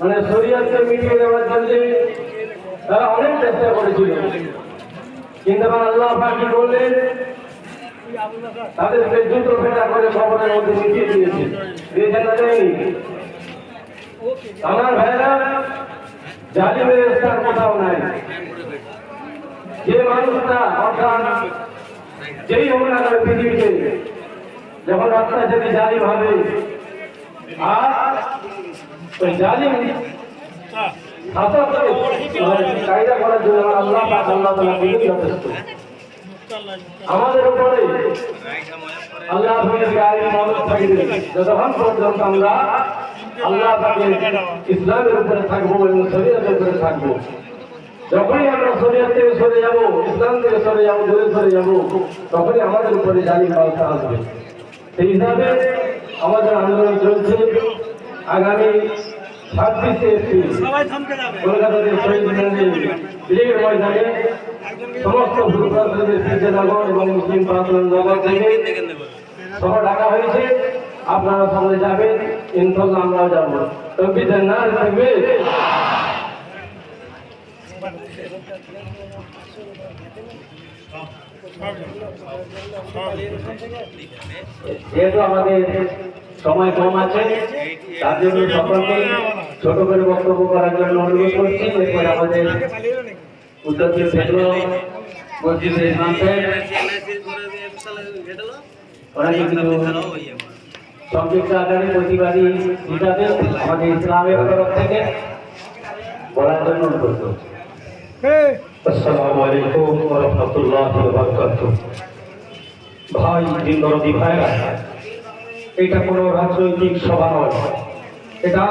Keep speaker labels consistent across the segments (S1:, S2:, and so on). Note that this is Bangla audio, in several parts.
S1: মানে শরীয়তকে মিটিয়ে দেওয়ার জন্য তারা অনেক চেষ্টা করেছিল। কিন্তু আমার আল্লাহ কি করলেন তাদেরকে দ্রুত ফেটা করে খবরের মধ্যে মিটিয়ে দিয়েছে। দিয়েছেন না দেয়নি। আমার ভাইরা জালিমের স্থান কোথাও নাই। যে মানুষটা অর্থাৎ যেই হোক না পৃথিবীতে যখন রাস্তায় যদি জালিম হবে, আর ওই জালিম কায়দা করার জন্য আল্লাহ আমাদের উপরে আল্লাহ যতক্ষণ পর্যন্ত আমরা আল্লাহ ইসলামের উপরে থাকব এবং শরীয়তের উপরে থাকব, যখনই আমরা শরীয়ত থেকে সরে যাব, ইসলাম থেকে সরে যাব, দূরে সরে যাব, তখনই আমাদের উপরে জালিম আসবে। সেই হিসাবে আমাদের আন্দোলন চলছে। আগামী ছাব্বিশে এপ্রিল কলকাতাতে শহীদ মিনারে ব্রিগেড ময়দানে সমস্ত ভূপ্রাসদের সূর্যনগর এবং মুসলিম নগর থেকে সহ ডাকা হয়েছে। আপনারা সামনে যাবেন ইনশাল্লাহ আমরাও যাব। তবে না থাকবে। যেহেতু আমাদের সময় কম আছে, তার জন্য সকলকে ছোট করে বক্তব্য করার জন্য অনুরোধ করছি। এরপর আমাদের উত্তর ওরা কিন্তু আকারে প্রতিবাদী হিসাবে আমাদের ইসলামের তরফ থেকে বলার জন্য অনুরোধ করছি। আসসালামু আলাইকুম ওয়া রাহমাতুল্লাহি ওয়া বারাকাতুহু। ভাই ভাইরা, এটা কোনো রাজনৈতিক সভা নয়। এটা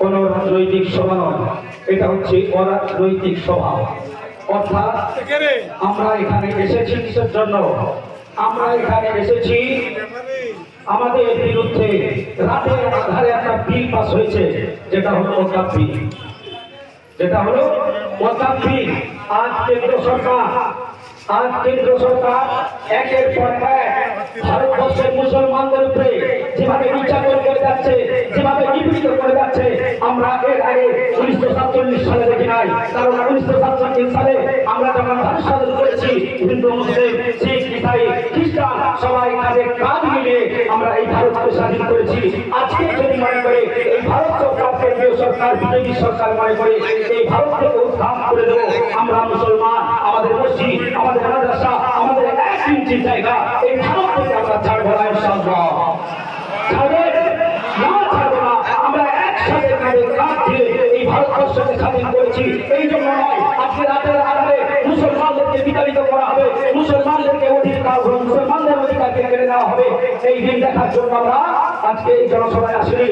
S1: কোনো রাজনৈতিক সভা নয়। এটা হচ্ছে অরাজনৈতিক সভা। অর্থাৎ আমরা এখানে এসেছি কিসের জন্য? আমরা এখানে এসেছি আমাদের বিরুদ্ধে রাতের আধারে একটা বিল পাস হয়েছে, যেটা হলো বিল যেটা হলো বিল আজ কেন্দ্র সরকার, আজ কেন্দ্র সরকার একের পর এক ভারতবর্ষের মুসলমানদের উপরে যেভাবে নির্যাতন করে যাচ্ছে যেভাবে নিপীড়িত করে যাচ্ছে আগে উনিশশো সাতচল্লিশ সালে দেখি নাই। কারণ উনিশশো সাতচল্লিশ সালে আমরা যখন ভারত করেছি, হিন্দু, মুসলিম, শিখ, ইসাই, খ্রিস্টান, সবাই কাজে কাজ মিলিয়ে আমরা এই ভারতকে স্বাধীন করেছি। আজকে যদি মনে করে এই ভারত কেন্দ্রীয় সরকার, বিজেপি সরকার মনে করে এই ভারতকে উত্থান করে দেবো, আমরা মুসলমান, আমাদের মসজিদ, আমাদের মাদ্রাসা, আমাদের এক ইঞ্চি জায়গা, এই ভারত থেকে আমরা ছাড়বো না ইনশাআল্লাহ ছাড়বে না ছাড়বো না আমরা একসাথে কাঁধে কাঁধ দিয়ে এই ভারতবর্ষকে স্বাধীন করেছি। এই জন্য নয়, আজকে রাতের আধারে মুসলমানদেরকে বিতাড়িত করা হবে। মুসলমানদেরকে অধিকার মুসলমানদের অধিকারকে কেড়ে নেওয়া হবে। এই দিন দেখার জন্য আমরা আজকে এই জনসভায় আসিনি।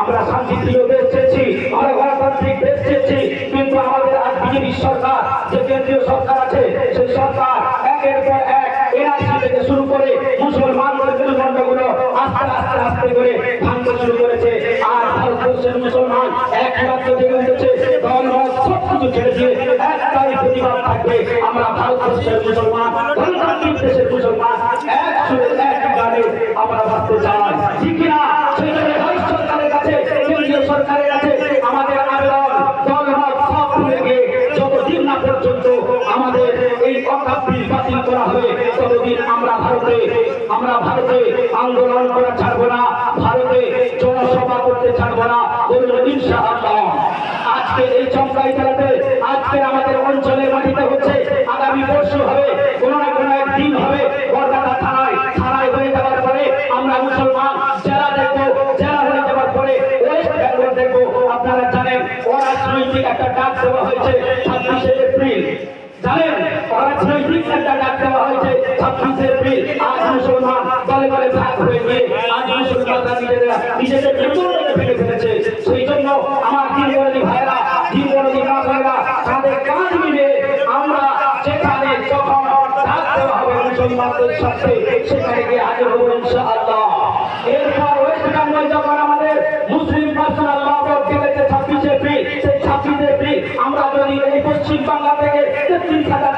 S1: আমরা শান্তি শান্তিপ্রিয় দেশ চেয়েছি, আমরা গণতান্ত্রিক দেশ চেয়েছি, কিন্তু আমাদের আজ বিজেপি সরকার, যে কেন্দ্রীয় সরকার আছে, সেই সরকার একের পর এক এনআরসি থেকে শুরু করে মুসলমানদের মেরুদণ্ডগুলো আস্তে আস্তে আস্তে করে ভাঙতে শুরু করেছে। আর ভারতবর্ষের মুসলমান এক রাজ্য জেগে উঠেছে। একটাই প্রতিবাদ থাকবে, আমরা ভারতবর্ষের মুসলমান, গণতান্ত্রিক দেশের মুসলমান এক গানে আমরা বাঁচতে চাই। ঠিক সরকারের কাছে সরকারের আমাদের না পর্যন্ত আমাদের করা হবে আমরা ভারতে আমরা ভারতে আন্দোলন করা ছাড়বো না। দেখব জেলা হয়ে যাওয়ার পরে ওয়েস্ট বেঙ্গল দেখব। আপনারা জানেন, অরাজনৈতিক একটা ডাক দেওয়া হয়েছে ছাব্বিশে এপ্রিল। জানেন, অরাজনৈতিক একটা ডাক দেওয়া হয়েছে ছাব্বিশে এপ্রিল। আজ মুসলমান দলে দলে ভাগ হয়ে গিয়ে, আজ মুসলমানরা নিজেরা নিজেদের বিপরীতে ফেলে ফেলেছে। সেই জন্য আমার দিন ভাইরা দিন মা ভাইরা তাদের কাজ মিলে আমরা যেখানে যখন ডাক দেওয়া হবে মুসলমানদের সাথে, সেখানে গিয়ে হাজির হব ইনশাআল্লাহ। বেঙ্গল যখন আমাদের মুসলিম পার্সোনাল ল বোর্ড দিয়েছে ছাব্বিশে এপ্রিল, সেই ছাব্বিশে এপ্রিল আমরা যদি এই পশ্চিম বাংলা থেকে তেত্রিশ হাজার